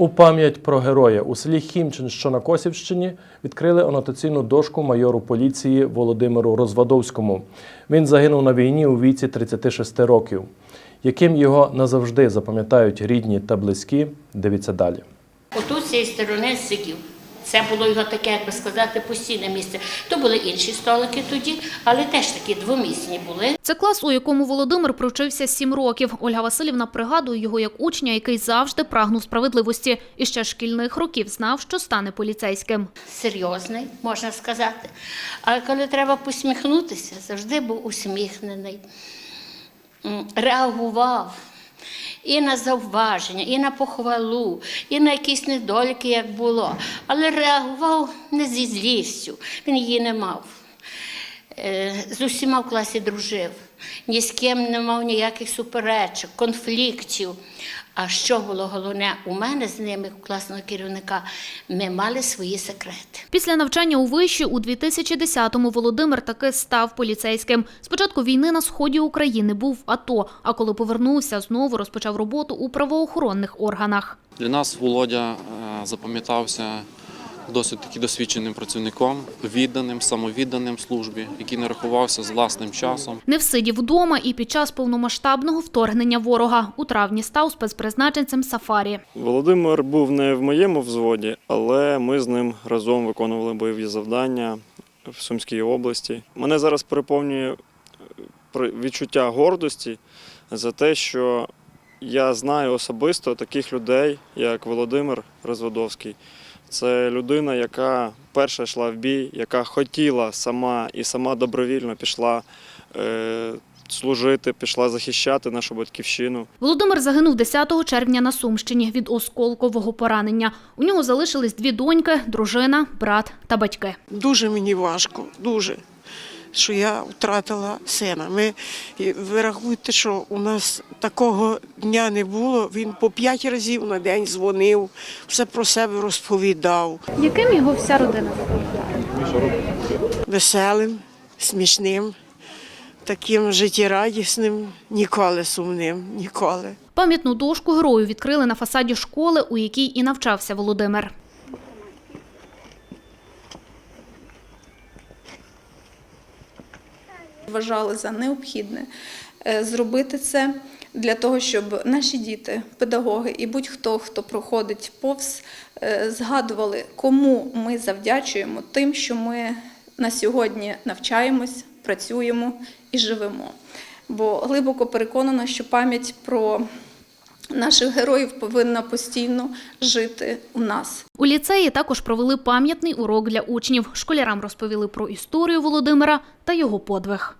У пам'ять про героя у селі Хімчин, що на Косівщині, відкрили анотаційну дошку майору поліції Володимиру Розвадовському. Він загинув на війні у віці 36 років. Яким його назавжди запам'ятають рідні та близькі, дивіться далі. Отут з цієї сторони сидів. Це було його таке, як би сказати, постійне місце. То були інші столики тоді, але теж такі двомісні були. Це клас, у якому Володимир провчився сім років. Ольга Васильівна пригадує його як учня, який завжди прагнув справедливості. І ще шкільних років знав, що стане поліцейським. Серйозний, можна сказати. Але коли треба посміхнутися, завжди був усміхнений, реагував. І на зауваження, і на похвалу, і на якісь недоліки, як було. Але реагував не зі злістю, він її не мав. Е, З усіма в класі дружив, ні з ким не мав ніяких суперечок, конфліктів. А що було головне, у мене з ними, класного керівника, ми мали свої секрети. Після навчання у виші у 2010-му Володимир таки став поліцейським. Спочатку війни на сході України був АТО, а коли повернувся, знову розпочав роботу у правоохоронних органах. Для нас Володя е, запам'ятався досить таки досвідченим працівником, відданим, самовідданим службі, який не рахувався з власним часом. Не всидів вдома і під час повномасштабного вторгнення ворога у травні став спецпризначенцем Сафарі. Володимир був не в моєму взводі, але ми з ним разом виконували бойові завдання в Сумській області. Мене зараз переповнює е, при- відчуття гордості за те, що я знаю особисто таких людей, як Володимир Розводовський. Це людина, яка перша йшла в бій, яка хотіла сама і сама добровільно пішла е, служити, пішла захищати нашу батьківщину. Володимир загинув 10 червня на Сумщині від осколкового поранення. У нього залишились дві доньки, дружина, брат та батьки. Дуже мені важко, дуже, що я втратила сина. Ми, ви рахуєте, що у нас такого дня не було. Він по п'ять разів на день дзвонив, все про себе розповідав. Яким його вся родина запам'ятає? Веселим, смішним, таким життєрадісним, ніколи сумним, ніколи. Пам'ятну дошку герою відкрили на фасаді школи, у якій і навчався Володимир. Вважали за необхідне е, зробити це для того, щоб наші діти, педагоги і будь-хто, хто проходить повз, е, згадували, кому ми завдячуємо тим, що ми на сьогодні навчаємось, працюємо і живемо. Бо глибоко переконана, що пам'ять про наших героїв повинна постійно жити у нас. У ліцеї також провели пам'ятний урок для учнів. Школярам розповіли про історію Володимира та його подвиг.